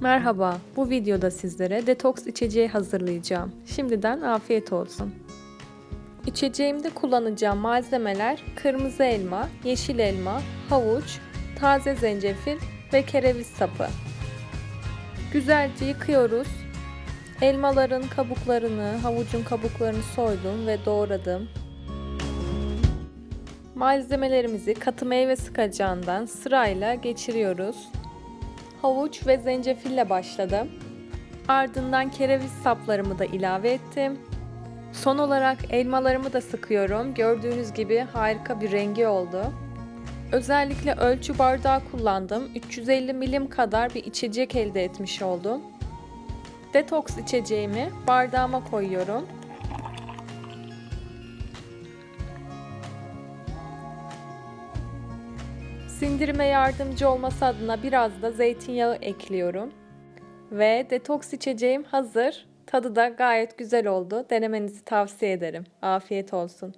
Merhaba, bu videoda sizlere detoks içeceği hazırlayacağım. Şimdiden afiyet olsun. İçeceğimde kullanacağım malzemeler kırmızı elma, yeşil elma, havuç, taze zencefil ve kereviz sapı. Güzelce yıkıyoruz. Elmaların kabuklarını, havucun kabuklarını soydum ve doğradım. Malzemelerimizi katı meyve sıkacağından sırayla geçiriyoruz. Havuç ve zencefille başladım. Ardından kereviz saplarımı da ilave ettim. Son olarak elmalarımı da sıkıyorum. Gördüğünüz gibi harika bir rengi oldu. Özellikle ölçü bardağı kullandım. 350 milim kadar bir içecek elde etmiş oldum. Detoks içeceğimi bardağıma koyuyorum. Sindirime yardımcı olması adına biraz da zeytinyağı ekliyorum. Ve detoks içeceğim hazır. Tadı da gayet güzel oldu. Denemenizi tavsiye ederim. Afiyet olsun.